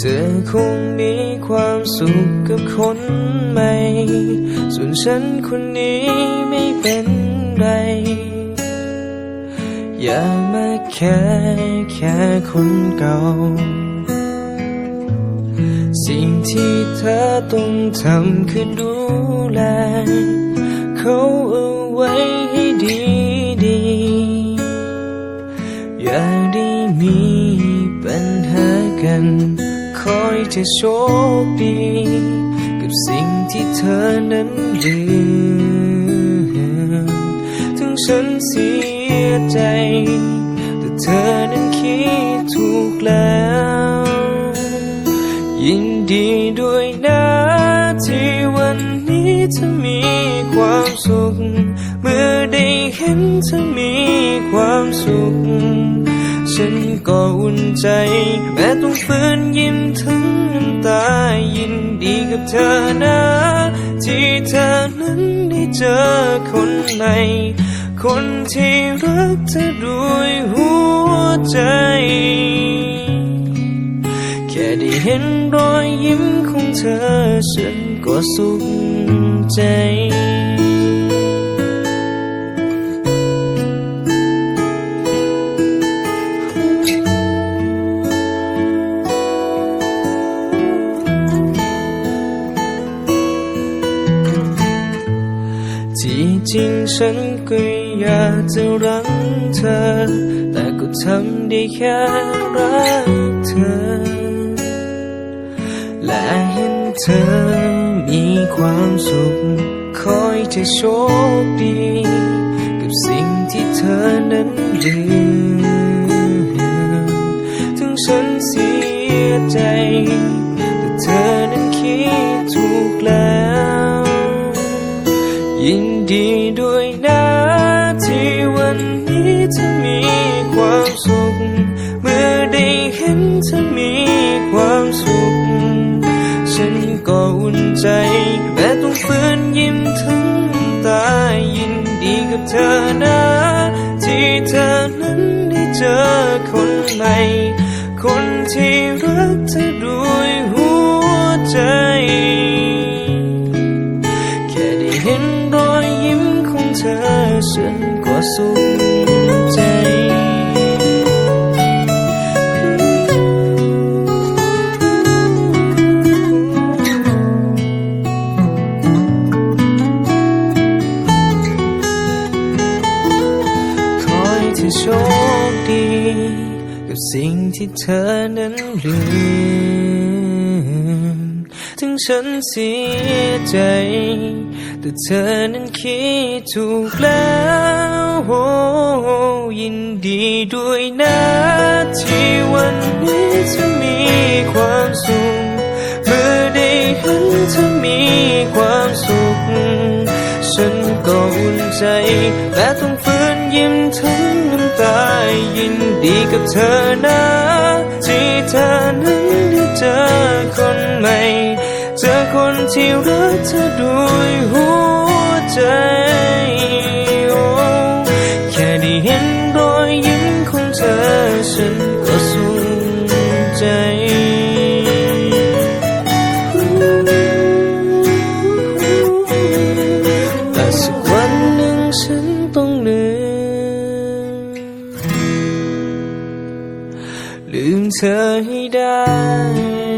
ธอคงมีความสุขกับคนใหม่ ส่วนฉันคนนี้ไม่เป็นไร อย่ามาแค่แค่คนเก่า สิ่งที่เธอต้องทำคือดูแล เขาเอาไว้ให้ดีดี อย่าได้มีปัญหากัน จะโชคดี กับสิ่งที่เธอนั้นลืมถึงฉันเสียใจ แต่เธอนั้นคิดถูกแล้ว ยินดีด้วยนะที่วันนี้เธอมีความสุข เมื่อได้เห็นเธอมีความสุข ฉันก็อุ่นใจ แม้ต้องฝืนยิ้มทั้งน้ำตายินดีกับเธอนะ ที่เธอนั้นได้เจอคนใหม่คนที่รักเธอด้วยหัวใจ แค่ได้เห็นรอยยิ้มของเธอฉันก็สุขใจ จริงฉันก็อยากจะรักเธอ แต่ก็ทำได้แค่รักเธอ และเห็นเธอมีความสุข คอยจะโชคดี กับสิ่งที่เธอนั้นลืมถึงฉันเสียใจ แต่เธอนั้นคิดถูกแล้ว ยิน ดีด้วยนะที่วันนี้เธอมีความสุข เมื่อได้เห็นเธอมีความสุข ฉันก็อุ่นใจแม้ต้องฝืนยิ้มถึงตายินดีกับเธอนะ ฉันก็สุขใจขอให้เธอโชคดี กับสิ่งที่เธอนั้นลืม ถึงฉันเสียใจ แต่เธอนั้นคิดถูกแล้วโอ้ยินดีด้วยนะที่วันนี้เธอมีความสุขเมื่อได้เห็นเธอมีความสุข ฉันก็อุ่นใจและต้องฝืนยิ้มทั้งน้ำตายินดีกับเธอนะที่เธอนั้นได้เจอคนใหม่ เจอคนที่รักเธอด้วยหัวใจแค่ได้เห็นรอยยิ้มของเธอฉันก็สุขใจแต่สักวันหนึ่งฉันต้องลืมลืมเธอให้ได้